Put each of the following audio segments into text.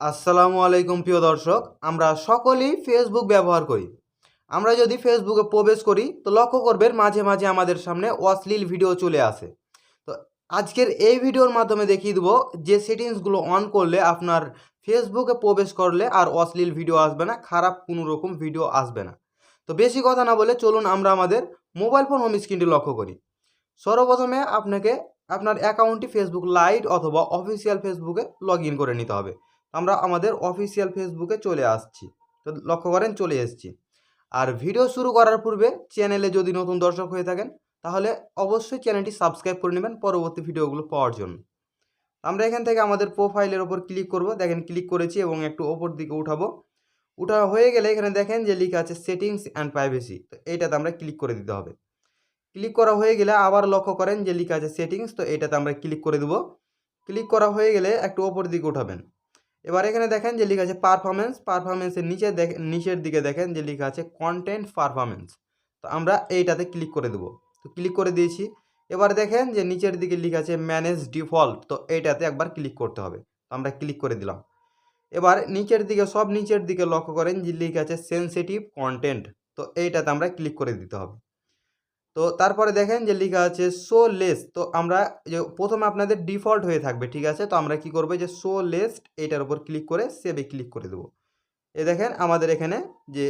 আসসালামু আলাইকুম, প্রিয় দর্শক। আমরা সকলেই ফেসবুক ব্যবহার করি। আমরা যদি ফেসবুকে প্রবেশ করি, তো লক্ষ্য করবেন মাঝে মাঝে আমাদের সামনে অশ্লীল ভিডিও চলে আসে। তো আজকের এই ভিডিওর মাধ্যমে দেখিয়ে দেবো যে সেটিংসগুলো অন করলে আপনার ফেসবুকে প্রবেশ করলে আর অশ্লীল ভিডিও আসবে না, খারাপ কোনো রকম ভিডিও আসবে না। তো বেশি কথা না বলে চলুন আমরা আমাদের মোবাইল ফোন হোম স্ক্রিনটি লক্ষ্য করি। সর্বপ্রথমে আপনাকে আপনার অ্যাকাউন্টটি ফেসবুক লাইট অথবা অফিসিয়াল ফেসবুকে লগ করে নিতে হবে। আমরা আমাদের অফিসিয়াল ফেসবুকে চলে আসছি। তো লক্ষ্য করেন চলে এসেছি। আর ভিডিও শুরু করার পূর্বে চ্যানেলে যদি নতুন দর্শক হয়ে থাকেন, তাহলে অবশ্যই চ্যানেলটি সাবস্ক্রাইব করে নেবেন পরবর্তী ভিডিওগুলো পাওয়ার জন্য। আমরা এখান থেকে আমাদের প্রোফাইলের ওপর ক্লিক করব। দেখেন ক্লিক করেছি এবং একটু ওপর দিকে উঠাবো। উঠা হয়ে গেলে এখানে দেখেন যে লেখা আছে সেটিংস অ্যান্ড প্রাইভেসি তো এইটাতে আমরা ক্লিক করে দিতে হবে। ক্লিক করা হয়ে গেলে আবার লক্ষ্য করেন যে লেখা আছে সেটিংস তো এইটাতে আমরা ক্লিক করে দেবো। ক্লিক করা হয়ে গেলে একটু ওপর দিকে উঠাবেন। এবার এখানে দেখেন যে লেখা আছে পারফরমেন্স পারফরমেন্সের নিচে নিচের দিকে দেখেন যে লেখা আছে কন্টেন্ট পারফরমেন্স তো আমরা এইটাতে ক্লিক করে দেবো। তো ক্লিক করে দিয়েছি। এবার দেখেন যে নিচের দিকে লেখা আছে ম্যানেজ ডিফল্ট তো এইটাতে একবার ক্লিক করতে হবে। তো আমরা ক্লিক করে দিলাম। এবার নিচের দিকে, সব নিচের দিকে লক্ষ্য করেন যে লেখা আছে সেন্সিটিভ কন্টেন্ট তো এইটাতে আমরা ক্লিক করে দিতে হবে। তো তারপরে দেখেন যে লেখা আছে শো লেস তো আমরা যে প্রথমে আপনাদের ডিফল্ট হয়ে থাকবে, ঠিক আছে? তো আমরা কি করব? যে শো লেস্ট এইটার উপর ক্লিক করে সেভে ক্লিক করে দেবো। এ দেখেন আমাদের এখানে যে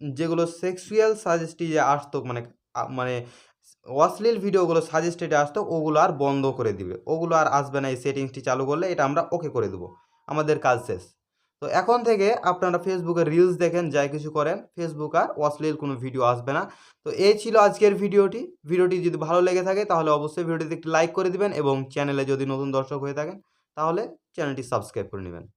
যেগুলো সেক্সুয়াল সাজেস্টি যে আসতো মানে মানে অশ্লীল ভিডিওগুলো সাজেস্টেডে আসতো, ওগুলো আর বন্ধ করে দিবে। ওগুলো আর আসবে না এই সেটিংসটি চালু করলে, এটা আমরা ওকে করে দেবো। আমাদের কাজ শেষ। তো এখন থেকে আপনারা ফেসবুকে রিলস দেখেন, যাই কিছু করেন ফেসবুক আর অশ্লীল কোনো ভিডিও আসবে না। তো এই ছিল আজকের ভিডিওটি ভিডিওটি যদি ভালো লেগে থাকে, তাহলে অবশ্যই ভিডিওটিতে একটি লাইক করে দিবেন এবং চ্যানেলে যদি নতুন দর্শক হয়ে থাকেন, তাহলে চ্যানেলটি সাবস্ক্রাইব করে নেবেন।